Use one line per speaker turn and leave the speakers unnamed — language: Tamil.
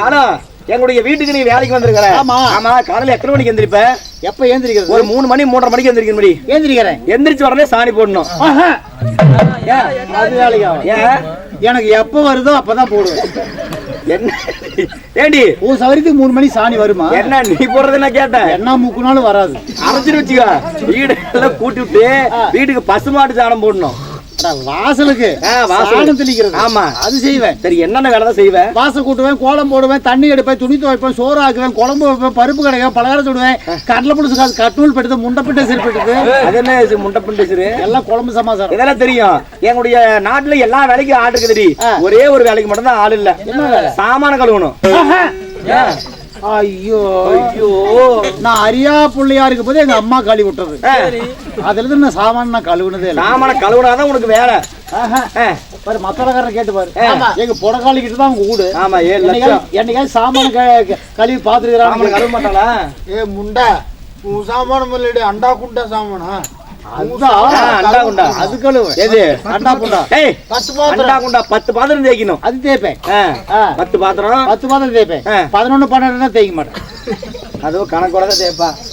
நானும் எங்களுடைய வீட்டுக்கு நீ வேலைக்கு வந்திருக்கிற
ஆமா.
ஆமா காலையில எத்தனை மணிக்கு எந்திரிப்ப?
எப்ப ஏந்திரிக்கிறது
ஒரு மூணு மணி மூன்றரை மணிக்கு எந்திரிக்கிற மணி
ஏந்திரிக்கிறேன்
எந்திரிச்ச உடனே சாணி போடணும்.
அது வேலைக்காகும்
ஏன்?
எனக்கு எப்ப வருதோ அப்பதான் போடுவேன்.
என்ன? ஏண்டி?
ஒரு சவரத்துக்கு மூணு மணி சாணி வருமா?
என்ன நீ போடுறது நான் கேட்டேன்.
என்ன மூக்குனாலும் வராது.
அரைச்சிட்டு வச்சுக்கோ வீடு எல்லாம் கூட்டி விட்டு வீட்டுக்கு பசுமாட்டு சாணம் போடணும்.
வாசலுக்கு. தெளிக்கிறது.
ஆமா.
அது செய்வேன்.
சரி என்னென்ன வேலை தான் செய்வேன்?
வாசல் கூட்டுவேன் கோலம் போடுவேன் தண்ணி எடுப்பேன் துணி துவைப்பேன் சோறு ஆக்குவேன் குழம்பு வைப்பேன் பருப்பு கிடைக்கும் பலகாரம் சுடுவேன் கடலை புடிச்சு காசு கட்நூல் பெடுத்து முண்டை பிட்டை சரி பெடுத்து
அது என்ன இது முண்டை பிண்டிச்சிரு
எல்லாம் குழம்பு சமாசாரம்.
இதெல்லாம் தெரியும். எங்களுடைய நாட்டுல எல்லா வேலைக்கும் ஆள் இருக்குதுடி.
ஆ.
ஒரே ஒரு வேலைக்கு மட்டும் தான் ஆள் இல்ல? சாமான கழுவணும்?
ஐயோ.
ஐயோ.
நான் அரியா பிள்ளையா இருக்க போது எங்க அம்மா கழுவி
விட்டது
அதுல இருந்து நான் சாமான கழுவுனதே இல்லை.
சாமான கழுவுனாதான் உனக்கு வேலை.
பாரு மத்தளக்காரர் கேட்டு பாரு. எங்க புடக்காளி கிட்ட தான் கூடு
ஆமா ஏ
என்னைக்காவது சாமான கழுவி பாத்துருக்கிறான்
கழுவ மாட்டாளா?
ஏ முண்டா உன்
சாமானம்
இல்லடி அண்டா குண்டா சாமானா? பத்து பாத்திரம். தேய்க்கணும்.
அது தேய்ப்பேன்.
பத்து பாத்திரம்.
பத்து பாத்திரம் தேய்ப்பேன். பதினொன்னு பன்னெண்டு தேய்க்க மாட்டேன்.
அதுவும் கணக்கோட தான் தேய்ப்பா.